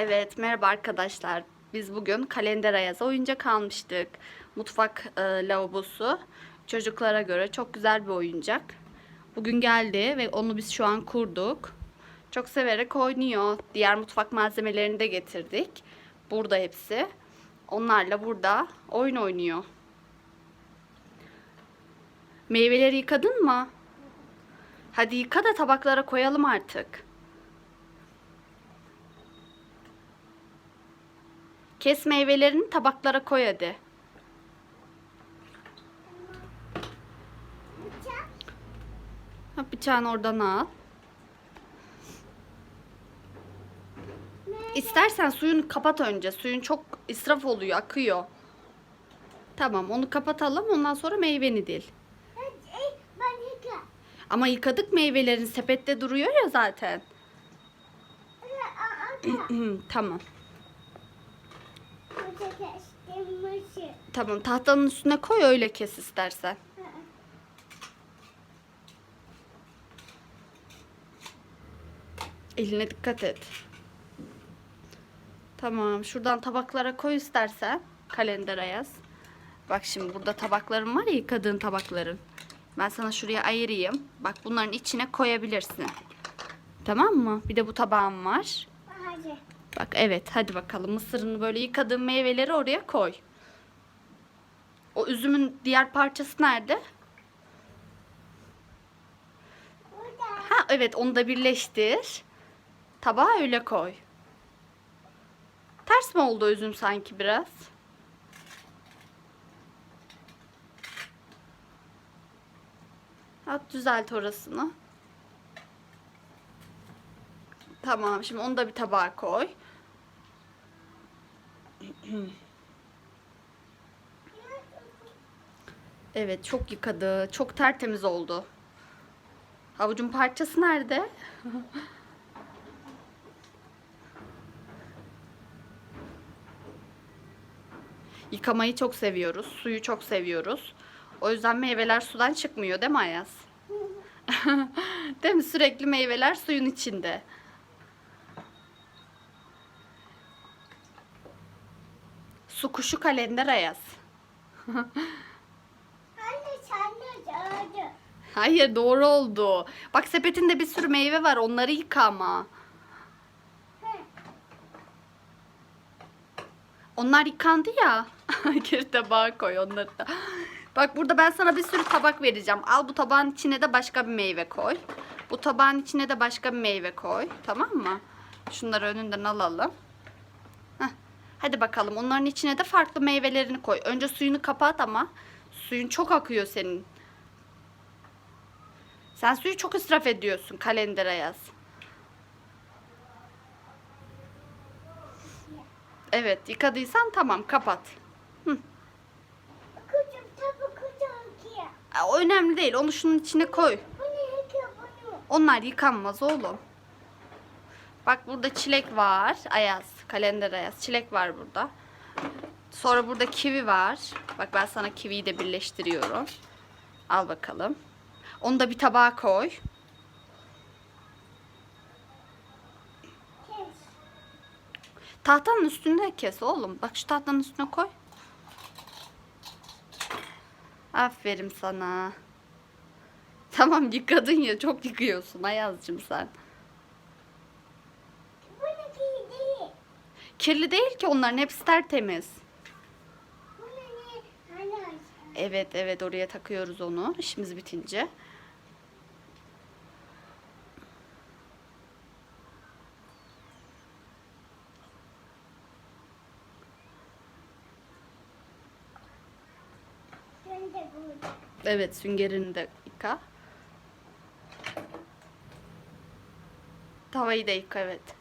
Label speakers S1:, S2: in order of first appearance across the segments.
S1: Evet, merhaba arkadaşlar. Biz bugün kalender ayaza oyuncak almıştık. Mutfak e, lavabosu. Çocuklara göre çok güzel bir oyuncak. Bugün geldi ve onu biz şu an kurduk. Çok severek oynuyor. Diğer mutfak malzemelerini de getirdik. Burada hepsi. Onlarla burada oyun oynuyor. Meyveleri yıkadın mı? Hadi yıka da tabaklara koyalım artık. Kes meyvelerini tabaklara koy hadi. Ha, bıçağını oradan al. İstersen suyunu kapat önce. Suyun çok israf oluyor, akıyor. Tamam, onu kapatalım. Ondan sonra meyveni dil. Ama yıkadık meyvelerin sepette duruyor ya zaten. tamam. Tamam, tahtanın üstüne koy öyle kes istersen. Eline dikkat et. Tamam, şuradan tabaklara koy istersen. Kalender ayaz. Bak şimdi burada tabaklarım var ya yıkadığın tabakların. Ben sana şuraya ayırayım. Bak bunların içine koyabilirsin. Tamam mı? Bir de bu tabağım var.
S2: Hadi.
S1: Bak evet hadi bakalım mısırını böyle yıkadığın meyveleri oraya koy. O üzümün diğer parçası nerede?
S2: Burada.
S1: Ha evet onu da birleştir. Tabağa öyle koy. Ters mi oldu üzüm sanki biraz? At düzelt orasını. Tamam şimdi onu da bir tabağa koy. Evet çok yıkadı. Çok tertemiz oldu. Havucun parçası nerede? Yıkamayı çok seviyoruz. Suyu çok seviyoruz. O yüzden meyveler sudan çıkmıyor değil mi Ayaz? değil mi? Sürekli meyveler suyun içinde. Su kuşu kalender Ayaz.
S2: Anne sen de gördün.
S1: Hayır doğru oldu. Bak sepetinde bir sürü meyve var. Onları yıka ama. Onlar yıkandı ya. Geri tabağa koy onları da. Bak burada ben sana bir sürü tabak vereceğim. Al bu tabağın içine de başka bir meyve koy. Bu tabağın içine de başka bir meyve koy. Tamam mı? Şunları önünden alalım. Heh. Hadi bakalım. Onların içine de farklı meyvelerini koy. Önce suyunu kapat ama. Suyun çok akıyor senin. Sen suyu çok israf ediyorsun kalendere yaz. Evet yıkadıysan tamam kapat. Aa, O önemli değil onu şunun içine koy. Onlar yıkanmaz oğlum. Bak burada çilek var. Ayaz. Kalender ayaz. Çilek var burada. Sonra burada kivi var. Bak ben sana kiviyi de birleştiriyorum. Al bakalım. Onu da bir tabağa koy.
S2: Kes.
S1: Tahtanın üstünde kes oğlum. Bak şu tahtanın üstüne koy. Aferin sana. Tamam yıkadın ya çok yıkıyorsun Ayaz'cığım sen. Kirli değil ki onların hepsi tertemiz. Evet evet oraya takıyoruz onu işimiz bitince. Evet süngerini de yıka. Tavayı da yıka evet.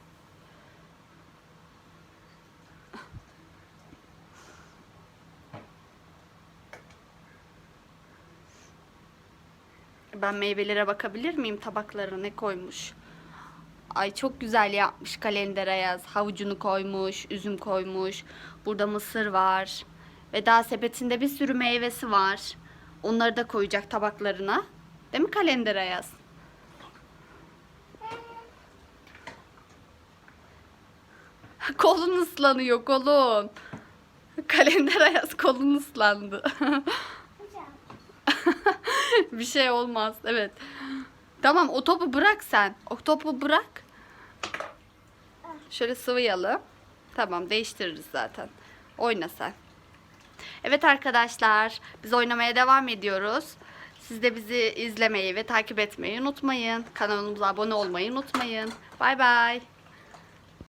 S1: Ben meyvelere bakabilir miyim tabaklara ne koymuş? Ay çok güzel yapmış kalender ayaz. Havucunu koymuş, üzüm koymuş. Burada mısır var. Ve daha sepetinde bir sürü meyvesi var. Onları da koyacak tabaklarına. Değil mi kalender ayaz? Kolun ıslanıyor kolun. Kalender ayaz kolun ıslandı. Bir şey olmaz. Evet. Tamam o topu bırak sen. O topu bırak. Şöyle sıvayalım. Tamam değiştiririz zaten. Oyna sen. Evet arkadaşlar biz oynamaya devam ediyoruz. Siz de bizi izlemeyi ve takip etmeyi unutmayın. Kanalımıza abone olmayı unutmayın. Bay bay.